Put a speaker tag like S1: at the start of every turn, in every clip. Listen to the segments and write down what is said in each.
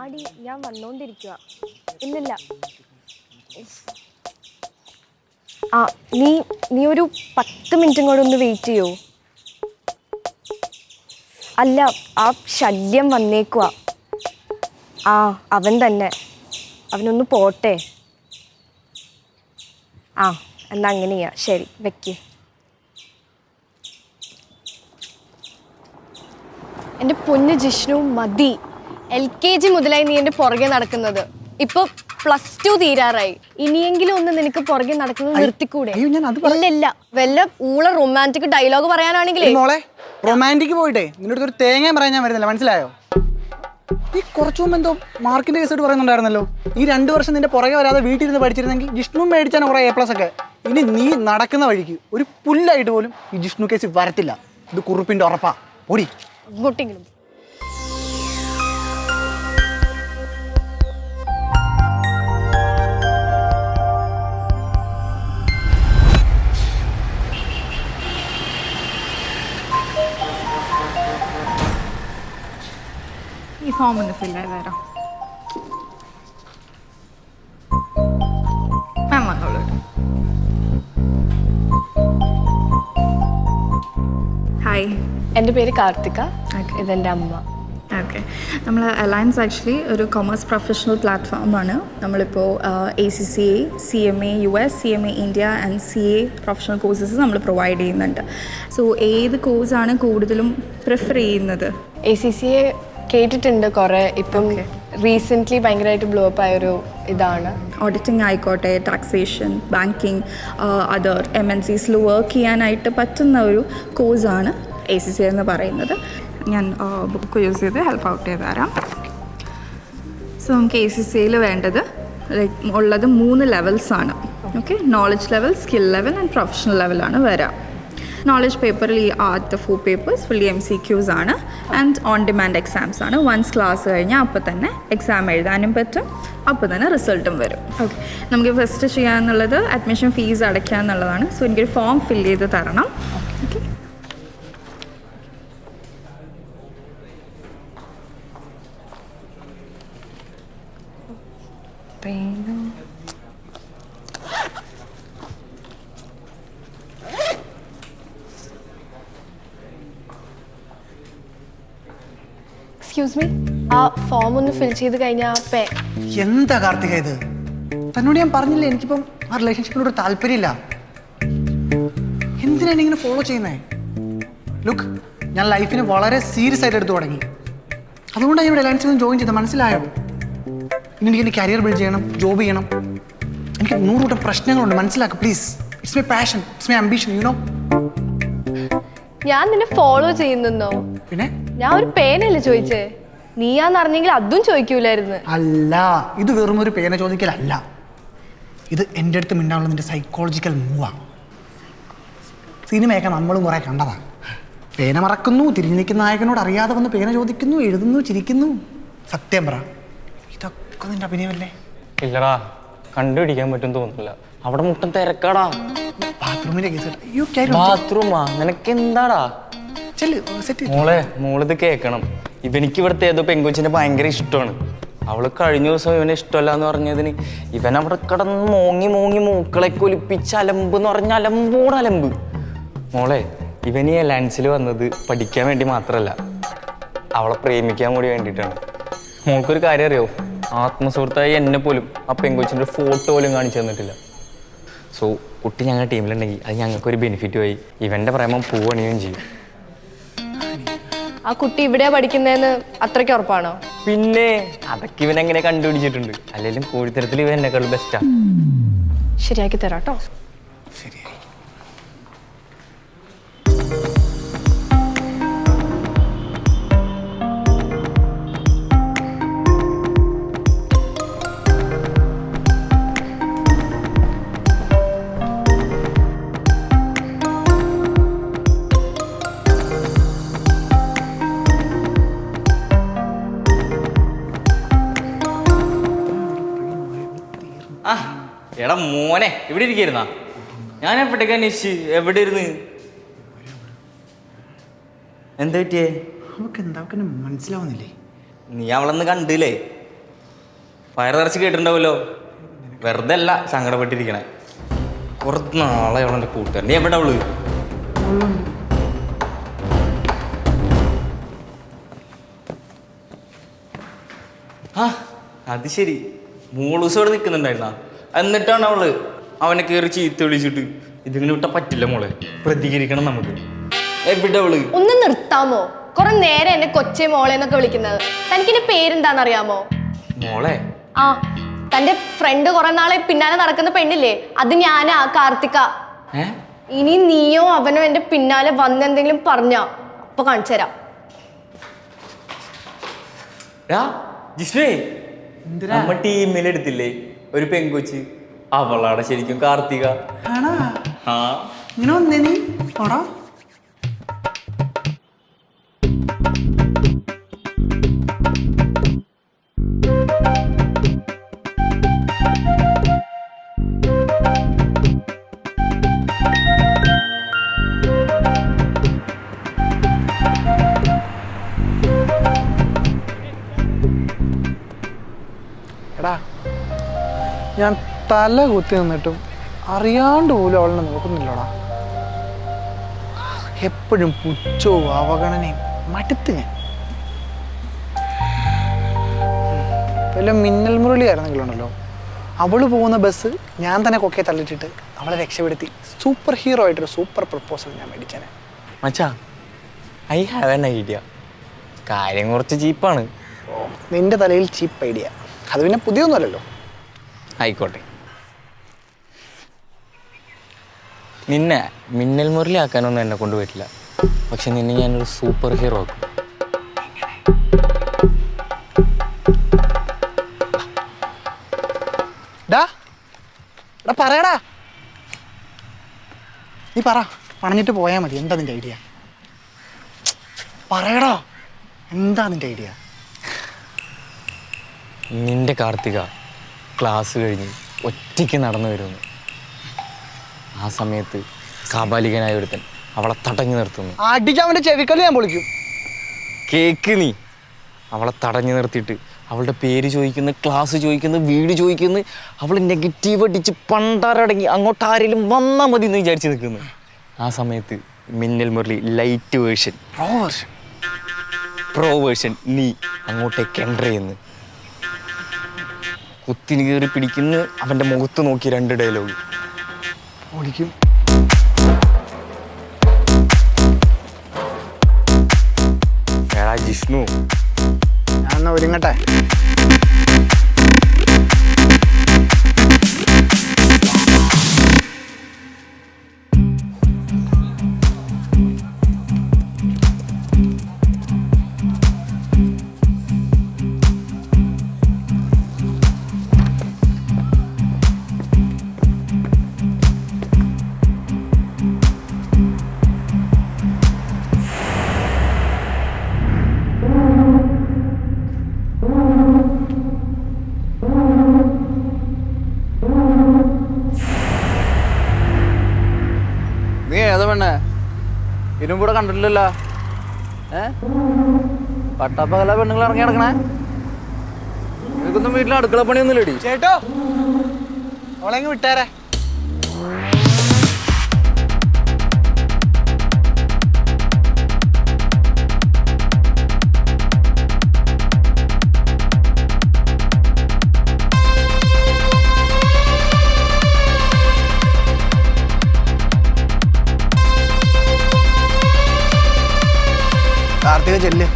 S1: ആടി ഞാൻ വന്നോണ്ടിരിക്കുക ഇല്ലില്ല. ആ നീ നീ ഒരു പത്ത് മിനിറ്റും കൂടെ ഒന്ന് വെയിറ്റ് ചെയ്യോ. അല്ല ആ ശല്യം വന്നേക്കുക ആ അവൻ തന്നെ. അവനൊന്ന് പോട്ടെ. ആ എന്നാ അങ്ങനെയാ ശരി വെക്ക്. എന്റെ പൊന്ന് ജിഷ്ണു മതി. എൽ കെ ജി മുതലായി നീ എന്റെ പുറകെ നടക്കുന്നത്. ഇപ്പൊ പ്ലസ് ടു തീരാറായി. ഇനിയെങ്കിലും ഒന്ന് നിനക്ക് പുറകെ നടക്കുന്നത് നിർത്തിക്കൂടെ?
S2: അയ്യോ, ഞാൻ അത് പറ-
S1: ഇല്ല ഇല്ല വല്ല ഊള റൊമാന്റിക് ഡയലോഗ്
S2: മോളെ റൊമാന്റിക് പോയിട്ടേ. നിന്നോട് ഒരു തേങ്ങ പറയാൻ ഞാൻ വരുന്നില്ല മനസ്സിലായോ? ഈ കുറച്ചു മുമ്പ് എന്തോ മാർക്കിന്റെ കേസ് പറയുന്നുണ്ടായിരുന്നല്ലോ. ഈ രണ്ട് വർഷം നിന്റെ പുറകെ വരാതെ വീട്ടിൽ നിന്ന് പഠിച്ചിരുന്നെങ്കിൽ ജിഷ്ണു മേടിച്ചാണ് കുറെ എ പ്ലസ് ഒക്കെ. ഇനി നീ നടക്കുന്ന വഴിക്ക് ഒരു പുല്ലായിട്ട് പോലും ഈ ജിഷ്ണു കേസ് വരത്തില്ല. ഇത് കുറുപ്പിന്റെ ഉറപ്പാ. ഓടി
S1: ഇങ്ങോട്ടെങ്കിലും.
S3: ഈ ഫോം ഒന്ന് ഫില്ല് ചെയ്ത് തരാം മാം വന്നോളൂ ഹായ്
S1: എന്റെ പേര് കാർത്തിക. ഇതെന്റെ അമ്മ.
S3: ഓക്കെ നമ്മൾ അലയൻസ് ആക്ച്വലി ഒരു കൊമേഴ്സ് പ്രൊഫഷണൽ പ്ലാറ്റ്ഫോമാണ് നമ്മളിപ്പോൾ A C C A C M A U S C M A India and C A professional courses നമ്മൾ പ്രൊവൈഡ് ചെയ്യുന്നുണ്ട്. സോ ഏത് കോഴ്സാണ് കൂടുതലും പ്രിഫർ ചെയ്യുന്നത്?
S1: എ സി സി എ കേട്ടിട്ടുണ്ട് കുറേ. ഇപ്പം റീസെന്റ്ലി ഭയങ്കരമായിട്ട് ബ്ലോ അപ്പ് ആയൊരു ഇതാണ്.
S3: ഓഡിറ്റിംഗ് ആയിക്കോട്ടെ taxation banking other M N സീസിൽ work ചെയ്യാനായിട്ട് പറ്റുന്ന ഒരു കോഴ്സാണ് എ സി സി എന്ന് പറയുന്നത്. ഞാൻ ബുക്ക് യൂസ് ചെയ്ത് ഹെൽപ്പ് ഔട്ട് ചെയ്ത് തരാം. സോ നമുക്ക് എ സി സിയിൽ വേണ്ടത് ലൈക്ക് ഉള്ളത് മൂന്ന് ലെവൽസാണ് okay knowledge level skill level and professional ലെവലാണ് വരാം. നോളജ് പേപ്പറിൽ ഈ ആദ്യത്തെ four papers fully M C Qs ആണ്. ആൻഡ് ഓൺ ഡിമാൻഡ് എക്സാംസ് ആണ്. വൺസ് ക്ലാസ് കഴിഞ്ഞാൽ അപ്പോൾ തന്നെ എക്സാം എഴുതാനും പറ്റും. അപ്പോൾ തന്നെ റിസൾട്ടും വരും. ഓക്കെ നമുക്ക് ഫസ്റ്റ് ചെയ്യാമെന്നുള്ളത് അഡ്മിഷൻ ഫീസ് അടയ്ക്കുക എന്നുള്ളതാണ് സോ എനിക്കൊരു ഫോം ഫില്ല് ചെയ്ത് തരണം. ഓക്കെ
S1: എക്സ്ക്യൂസ് മീ ആ ഫോം ഒന്ന് ഫിൽ ചെയ്ത് കഴിഞ്ഞാൽ പേ.
S2: എന്താ കാർത്തിക ഇത്? തന്നോട് ഞാൻ പറഞ്ഞില്ല എനിക്കിപ്പം ആ റിലേഷൻഷിപ്പിനോട് ഒരു താല്പര്യമില്ല എന്തിനാണ് ഇങ്ങനെ ഫോളോ ചെയ്യുന്നത് ലുക്ക് ഞാൻ ലൈഫിനെ വളരെ സീരിയസ് ആയിട്ട് എടുത്തു തുടങ്ങി. അതുകൊണ്ടാണ് ഞാൻ റിലയൻസിൽ നിന്ന് ജോയിൻ ചെയ്തത് മനസ്സിലായോ? ഇനി എനിക്ക് എന്റെ കരിയർ ബിൽഡ് ചെയ്യണം ജോബ് ചെയ്യണം. എനിക്ക് നൂറ് കൂട്ടം പ്രശ്നങ്ങളുണ്ട് മനസ്സിലാക്കുക please it's my passion it's my ambition you know
S1: ഞാൻ നിന്നെ ഫോളോ ചെയ്യുന്നോ
S2: പിന്നെ?
S1: ഞാൻ ഒരു പേനല്ലേ ചോദിച്ചേ? നീയാന്ന് അറിഞ്ഞെങ്കിൽ അതും ചോദിക്കൂലായിരുന്നു.
S2: അല്ല ഇത് വെറും ഒരു പേന ചോദിക്കലല്ല. ഇത് എന്റെ അടുത്ത് മിണ്ടാനുള്ള നിന്റെ സൈക്കോളജിക്കൽ മൂവാണ് സിനിമയൊക്കെ നമ്മളും കുറെ കണ്ടതാ. പേന മറക്കുന്നു തിരിഞ്ഞു നിൽക്കുന്ന നായകനോട് അറിയാതെ വന്ന് പേന ചോദിക്കുന്നു എഴുതുന്നു ചിരിക്കുന്നു. സത്യം പറ ഇതൊക്കെ നിന്റെ അഭിനയമല്ലേ?
S4: ഇല്ലടാ കണ്ടുപിടിക്കാൻ പറ്റും തോന്നുന്നില്ല. അവിടെ മുട്ടം തിരക്കാടാ.
S2: ബാത്റൂമിന്റെ കേസ് അയ്യോ
S4: ബാത്റൂമാ? നിനക്ക് എന്താടാ
S2: ചെല്ല് സെറ്റ്
S4: മോളെ മോളിത് കേക്കണം. ഇവനിക്ക് ഇവിടുത്തെ ഏതോ പെങ്കുച്ചിനെ ഭയങ്കര ഇഷ്ടമാണ്. അവൾ കഴിഞ്ഞ ദിവസം ഇവനെ ഇഷ്ടമല്ല എന്ന് പറഞ്ഞതിന് ഇവൻ അവിടെ കിടന്ന് മോങ്ങി മോങ്ങി മൂക്കളെ കൊലിപ്പിച്ച് അലമ്പ് എന്ന് പറഞ്ഞ അലമ്പോട് അലമ്പ്. മോളെ ഇവൻ ഈ അലയൻസിൽ വന്നത്. പഠിക്കാൻ വേണ്ടി മാത്രമല്ല അവളെ പ്രേമിക്കാൻ കൂടി വേണ്ടിയിട്ടാണ്. മോൾക്കൊരു കാര്യം അറിയോ? ആത്മസുഹൃത്തായി എന്നെ പോലും ആ പെങ്കൊച്ചിന്റെ ഫോട്ടോ പോലും കാണിച്ചു തന്നിട്ടില്ല. സോ കുട്ടി ഞങ്ങളുടെ ടീമിലുണ്ടെങ്കിൽ അത് ഞങ്ങൾക്കൊരു ബെനിഫിറ്റുമായി ഇവന്റെ പ്രേമം പൂവണിയും ചെയ്യും.
S1: ആ കുട്ടി ഇവിടെ പഠിക്കുന്നതെന്ന് അത്രയ്ക്ക് ഉറപ്പാണോ?
S4: പിന്നെ അതൊക്കെ ഇവൻ എങ്ങനെ കണ്ടുപിടിച്ചിട്ടുണ്ട്. അല്ലെങ്കിലും കോഴിത്തരത്തിൽ ഇവൻ എന്നെക്കാൾ ബെസ്റ്റാ
S1: ശരിയാക്കി തരാം
S4: എടാ മോനെ ഇവിടെ ഇരിക്കായിരുന്നാ? ഞാൻ എപ്പോഴേക്ക് അന്വേഷിച്ച്? എവിടെ ഇരുന്ന്? എന്താ പറ്റിയേ?
S2: അവൾക്ക് എന്താ അവൾക്ക് എന്നെ മനസ്സിലാവുന്നില്ലേ?
S4: നീ അവളൊന്ന് കണ്ടില്ലേ? വയറ് നിറച്ച് കേട്ടിട്ടുണ്ടാവുമല്ലോ. വെറുതെ അല്ല സങ്കടപ്പെട്ടിരിക്കണേ. കുറച്ച് നാളെ അവളെന്റെ കൂട്ടുകാരൻ. നീ എവിടെ അവൾ? ആ അത് ശരി. മൂന്ന് ദിവസം ഇവിടെ നിൽക്കുന്നുണ്ടായിരുന്ന എന്നിട്ടാണ് അവൾ അവനെ കയറി ചീത്ത വിളിച്ചിട്ട്. ഇതിങ്ങനെ വിട്ടാ പറ്റില്ല മോളെ. പ്രതികരിക്കണം നമുക്ക്. എവിടെ അവൾ?
S1: ഒന്ന് നിർത്താമോ? കുറെ നേരം എന്നെ കൊച്ചേ മോളെ എന്നൊക്കെ വിളിക്കുന്നത്. പേരെന്താണ് അറിയാമോ
S4: മോളെ?
S1: ആ തന്റെ ഫ്രണ്ട് കുറെ നാളെ പിന്നാലെ നടക്കുന്ന പെണ്ണില്ലേ? അത് ഞാനാ കാർത്തിക.
S4: ഏ?
S1: ഇനി നീയോ അവനോ എന്റെ പിന്നാലെ വന്നെന്തെങ്കിലും പറഞ്ഞ അപ്പൊ കാണിച്ചു തരാം.
S4: നമ്മ ടീമിലെടുത്തില്ലേ ഒരു പെങ്കൊച്ച്. അവളാണ് ശരിക്കും കാർത്തിക.
S2: ആണോ?
S4: ആ.
S2: ഇങ്ങനെ വന്നേ നീ? ആടാ ഞാൻ തല കുത്തി നിന്നിട്ടും അറിയാണ്ട് പോലും അവളെ നോക്കുന്നില്ലടാ. എപ്പോഴും പുച്ഛവും അവഗണനയും മടുത്ത് ഞാൻ. വല്ല മിന്നൽ മുരളി ആയിരുന്നെങ്കിലുണ്ടല്ലോ. അവൾ പോകുന്ന ബസ് ഞാൻ തന്നെ കൊക്കെ തള്ളിട്ടിട്ട് അവളെ രക്ഷപ്പെടുത്തി. സൂപ്പർ ഹീറോ ആയിട്ടൊരു സൂപ്പർ പ്രപ്പോസൽ ഞാൻ മേടിച്ചേനെ.
S4: മച്ചാ ഐ ഹാവ് എൻ ഐഡിയ കാര്യം കുറച്ച് ചീപ്പാണ്
S2: നിന്റെ തലയിൽ ചീപ്പ് ഐഡിയ അത് പിന്നെ പുതിയൊന്നുമല്ലല്ലോ.
S4: ആയിക്കോട്ടെ. നിന്നെ മിന്നൽ മുരളി ആക്കാനൊന്നും എന്നെ കൊണ്ട് പറ്റില്ല. പക്ഷെ നിന്നെ ഞാനൊരു സൂപ്പർ ഹീറോ ആക്കും.
S2: പറയടാ. നീ പറ പണഞ്ഞിട്ട് പോയാൽ മതി. എന്താ നിന്റെ ഐഡിയ പറയടാ എന്താ നിന്റെ ഐഡിയ
S4: നിന്റെ കാർത്തിക ക്ലാസ് കഴിഞ്ഞ് ഒറ്റയ്ക്ക് നടന്നു വരുന്നു. ആ സമയത്ത് കാബാലികനായ ഒരുത്തൻ അവളെ തടഞ്ഞു നിർത്തുന്നു.
S2: അടിച്ച് അവന്റെ ചെവിക്കല്ല് ഞാൻ പൊളിക്കും.
S4: കേക്ക് നീ. അവളെ തടഞ്ഞു നിർത്തിയിട്ട് അവളുടെ പേര് ചോദിക്കുന്നു ക്ലാസ് ചോദിക്കുന്നു വീട് ചോദിക്കുന്നു. അവൾ നെഗറ്റീവ് അടിച്ച് പണ്ടാരടങ്ങി അങ്ങോട്ട് ആരെങ്കിലും വന്നാൽ മതി എന്ന് വിചാരിച്ച് നിൽക്കുന്നു. ആ സമയത്ത് മിന്നൽ മുരളി ലൈറ്റ് വേർഷൻ
S2: ഓവർഷൻ
S4: പ്രോ വേർഷൻ നീ അങ്ങോട്ടേക്ക് എന്റർ ചെയ്യുന്നു. കുത്തിന് കയറി പിടിക്കുന്ന. അവന്റെ മുഖത്ത് നോക്കി രണ്ട് ഡയലോഗ് ഓടിക്കും. ജിഷ്ണു.
S2: ഞാൻ ഒരുങ്ങട്ടെ?
S5: കണ്ടിട്ടില്ലല്ലോ ഏ? പട്ടപ്പകല പെണ്ണുങ്ങൾ ഇറങ്ങി നടക്കണേ. നിനക്കൊന്നും വീട്ടിൽ അടുക്കള പണിയൊന്നും ഇല്ലടി
S2: ചേട്ടോ അവളെങ്ങ് വിട്ടേരെ. കാർത്തിക ചെല്ല്.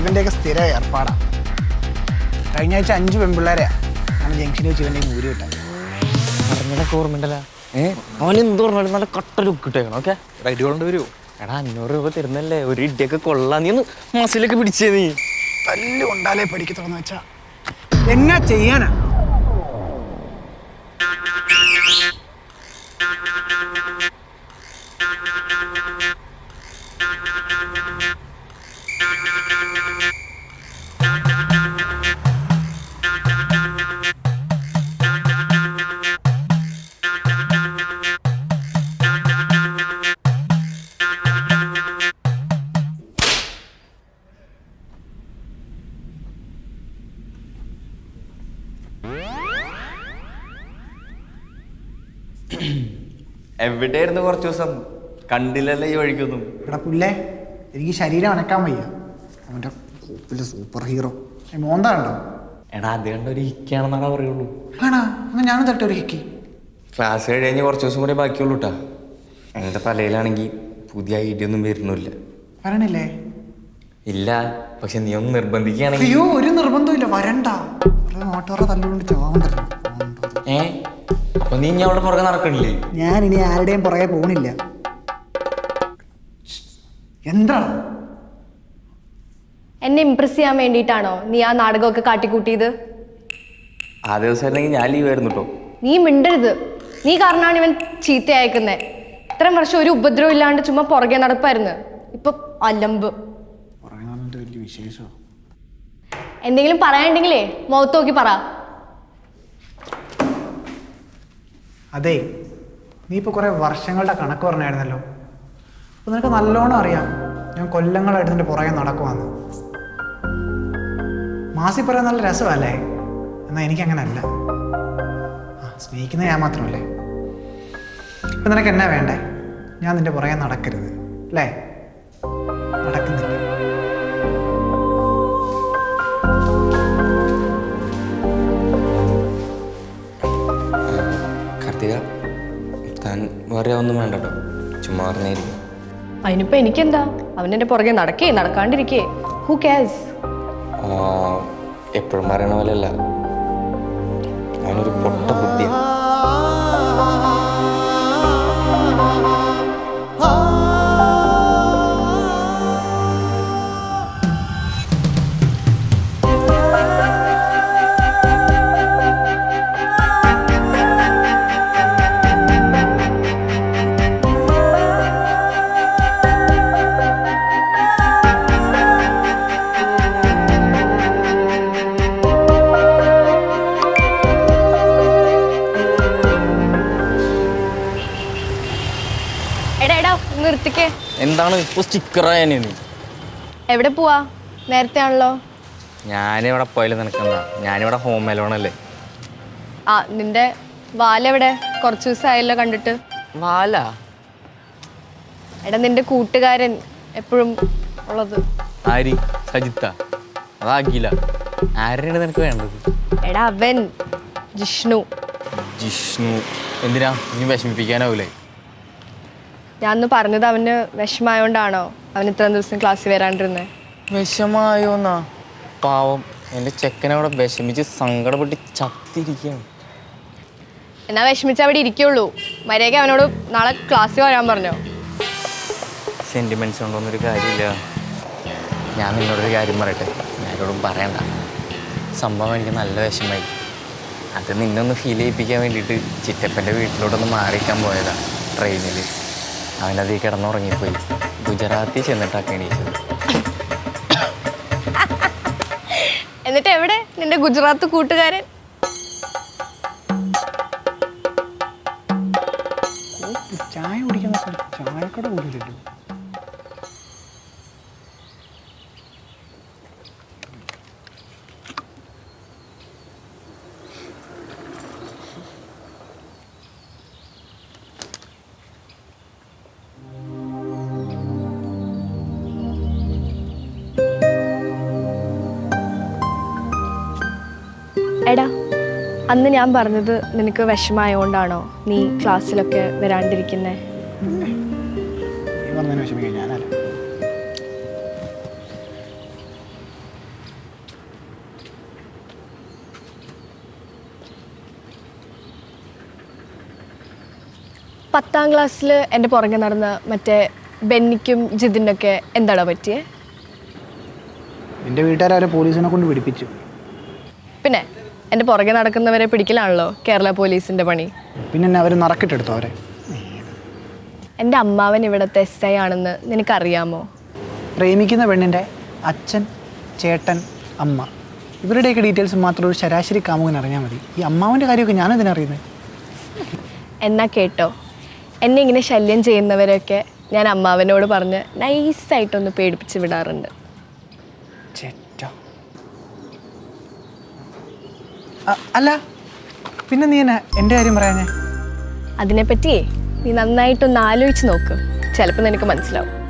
S2: ഇവന്റെയൊക്കെ സ്ഥിര ഏർപ്പാടാ. കഴിഞ്ഞ ആഴ്ച അഞ്ച് പെൺപിള്ളേരെയാ. ഞാൻ ജംഗ്ഷനിൽ വെച്ച് ഇവന്റെ ഊരി കിട്ടാൻ
S4: പറഞ്ഞതൊക്കെ ഓർമ്മയുണ്ടല്ല. ഏഹ് അവൻ എന്ത് പറഞ്ഞാലും നല്ല കട്ട ലുക്ക് ഇട്ടേക്കണം ഓക്കെ
S5: റൈഡ് കൊണ്ട് വരുമോ
S4: എടാ അഞ്ഞൂറ് രൂപ തരുന്നല്ലേ? ഒരു ഇടിയൊക്കെ കൊള്ളാം. നീ ഒന്ന് മസിലൊക്കെ പിടിച്ചേ നീ.
S2: തല്ലുണ്ടാലേ കൊണ്ടാലേ പഠിക്കത്തുള്ളൂ വെച്ചാ. എന്നാ ചെയ്യാനാ?
S4: എവിടെയായിരുന്നു കുറച്ച് ദിവസം? കണ്ടില്ലല്ലേ ഈ വഴിക്കൊന്നും
S2: എടാ പുല്ലേ എനിക്ക് ശരീരം അനക്കാൻ വയ്യ. അവന്റെ കോപ്പിലെ സൂപ്പർ ഹീറോ മോന്ത
S4: എടാ അത് കണ്ട ഒരു ഹിക്കാണെന്നാണ് പറയുള്ളൂ.
S2: ആണാ അങ്ങനെ ഞാനും തട്ടെ ഒരു ഹിക്കി.
S4: ക്ലാസ് കഴിഞ്ഞ് കുറച്ച് ദിവസം കൂടെ ബാക്കിയുള്ളൂ കേട്ടാ എന്റെ തലയിലാണെങ്കിൽ പുതിയ ഐഡിയ ഒന്നും വരുന്നില്ല.
S2: വരണില്ലേ?
S4: ഇല്ല പക്ഷെ നീ ഒന്ന് നിർബന്ധിക്കുകയാണെങ്കിൽ
S2: അയ്യോ ഒരു നിർബന്ധമില്ല വരണ്ട. നാട്ടുകാരെ തല്ലുകൊണ്ട് ചാവണ്ടല്ലോ
S4: ഏ? അപ്പൊ നീ ഇനി അവിടെ പുറകെ നടക്കണില്ലേ?
S2: ഞാൻ ഇനി ആരുടെയും പുറകെ പോണില്ല. എന്താ?
S1: എന്നെ ഇംപ്രസ് ചെയ്യാൻ വേണ്ടിയിട്ടാണോ നീ ആ നാടകമൊക്കെ കാട്ടിക്കൂട്ടിയത്?
S4: ആ ദിവസം അല്ലെങ്കിൽ ഞാൻ ലീവ് ആയിരുന്നു കേട്ടോ
S1: നീ മിണ്ടരുത്. നീ കാരണമാണ് ഇവൻ ചീത്ത അയക്കുന്നത് ഇത്രയും വർഷം ഒരു ഉപദ്രവം ഇല്ലാണ്ട് ചുമ്മാ പുറകെ നടപ്പായിരുന്നു. ഇപ്പൊ അലമ്പ്. എന്തെങ്കിലും പറയാണ്ടെങ്കിലേ മുഖത്ത് നോക്കി പറ.
S2: അതെ നീ ഇപ്പോൾ കുറേ വർഷങ്ങളുടെ കണക്ക് പറഞ്ഞായിരുന്നല്ലോ. അപ്പോൾ നിനക്ക് നല്ലോണം അറിയാം ഞാൻ കൊല്ലങ്ങളായിട്ട് നിന്റെ പുറകെ നടക്കുവാന്ന്. മാസി പറയാൻ നല്ല രസമല്ലേ? എന്നാൽ എനിക്കങ്ങനല്ല. ആ സ്നേഹിക്കുന്ന ഞാൻ മാത്രമല്ലേ? ഇപ്പം നിനക്ക് എന്നാ വേണ്ടേ? ഞാൻ നിന്റെ പുറകെ നടക്കരുത് അല്ലേ?
S4: വേറെ ഒന്നും വേണ്ട കേട്ടോ ചുമ്മാ അറിഞ്ഞായിരിക്കും
S1: അതിനിപ്പോ എനിക്കെന്താ? അവൻ എന്റെ പുറകെ നടക്കേ നടക്കാണ്ടിരിക്കേ. ഹു കാസ്
S4: എപ്പോഴും പറയണ പോലെയല്ല. എന്താണ് ഇപ്പൊ സ്റ്റിക്കറായ നീ
S1: എവിടെ പോവാ? നേരത്തെ ആണല്ലോ
S4: ഞാനിവിടെ പോയാലും നിനക്കെന്താ? ഞാനിവിടെ ഹോം അലോണല്ലേ
S1: ആ നിന്റെ വാലെവിടെ കുറച്ച് ദിവസമായല്ലോ കണ്ടിട്ട്.
S4: വാലാ?
S1: എടാ നിന്റെ കൂട്ടുകാരൻ എപ്പോഴും ഉള്ളത്.
S4: ആരി? സജിത്ത. അതാകില്ല ആരെയാണ് നിനക്ക് വേണ്ടത്?
S1: എടാ അവൻ ജിഷ്ണു.
S4: ജിഷ്ണു. എന്തിനാ? ഇനി വിഷമിപ്പിക്കാനാവൂലേ?
S1: ഞാൻ ഒന്ന് പറഞ്ഞത് അവന് വിഷമായോണ്ടാണോ അവൻ ഇത്രയും ദിവസം ക്ലാസ്സിൽ വരാണ്ടിരുന്നത്
S4: വിഷമായോന്നാ? പാവം. എന്റെ ചെക്കനവിടെ വിഷമിച്ച് സങ്കടപ്പെട്ട് ചത്തിരിക്കുകയാണ്.
S1: എന്നാ വിഷമിച്ച് അവിടെ ഇരിക്കുള്ളൂ. മര്യാദയ്ക്ക് അവനോട് നാളെ ക്ലാസ്സിൽ വരാൻ പറഞ്ഞോ?
S4: സെന്റിമെന്റ്സ് ഉണ്ടോന്നൊരു കാര്യമില്ല. ഞാൻ നിന്നോടൊരു കാര്യം പറയട്ടെ. ഞാനോടും പറയണ്ട. സംഭവം എനിക്ക് നല്ല വിഷമായി. അത് നിന്നൊന്ന് ഫീൽ ചെയ്യിപ്പിക്കാൻ വേണ്ടിയിട്ട് ചിറ്റപ്പന്റെ വീട്ടിലോട്ടൊന്ന് മാറിക്കാൻ പോയതാണ് ട്രെയിനിൽ അവനത് കിടന്നുറങ്ങിപ്പോയി. ഗുജറാത്തിൽ ചെന്നിട്ടാണ് എണീച്ചത്.
S1: എന്നിട്ട് എവിടെ? നിന്റെ ഗുജറാത്ത് കൂട്ടുകാരൻ? അന്ന് ഞാൻ പറഞ്ഞത് നിനക്ക് വിഷമായതുകൊണ്ടാണോ നീ ക്ലാസ്സിലൊക്കെ വരാണ്ടിരിക്കുന്നേ? പത്താം ക്ലാസ്സിൽ എന്റെ പുറകെ നടന്ന മറ്റേ ബെന്നിക്കും ജിതിനൊക്കെ എന്താടാ പറ്റിയേ?
S2: എന്റെ വീട്ടുകാരെ പോലീസിനെ കൊണ്ട് പിടിപ്പിച്ചു.
S1: പിന്നെ? എന്റെ പുറകെ നടക്കുന്നവരെ പിടിക്കലാണല്ലോ കേരള പോലീസിന്റെ പണി.
S2: പിന്നെ അവർ നറക്കിട്ടെടുത്തു അവരെ?
S1: എന്റെ അമ്മാവൻ ഇവിടുത്തെ എസ് ഐ ആണെന്ന് നിനക്കറിയാമോ?
S2: പ്രേമിക്കുന്ന പെണ്ണിന്റെ അച്ഛൻ ചേട്ടൻ അമ്മ. ഇവരുടെയൊക്കെ ഡീറ്റെയിൽസ് മാത്രം ഒരു ശരാശരി കാമുകൻ അറിഞ്ഞാൽ മതി. ഈ അമ്മാവന്റെ കാര്യമൊക്കെ ഞാനെന്തിനറിയുന്നത്
S1: എന്നാ കേട്ടോ. എന്നെ ഇങ്ങനെ ശല്യം ചെയ്യുന്നവരൊക്കെ ഞാൻ അമ്മാവനോട് പറഞ്ഞ് നൈസായിട്ടൊന്ന് പേടിപ്പിച്ച് വിടാറുണ്ട്.
S2: അല്ല പിന്നെ നീ എന്നാ എന്റെ കാര്യം അതിനെ
S1: പറ്റി നീ നന്നായിട്ടൊന്ന് ആലോചിച്ച് നോക്ക്. ചിലപ്പോൾ നിനക്ക് മനസ്സിലാവും.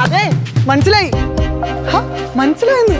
S2: അതെ മനസ്സിലായി. ഹ, മനസ്സിലായെന്ന്.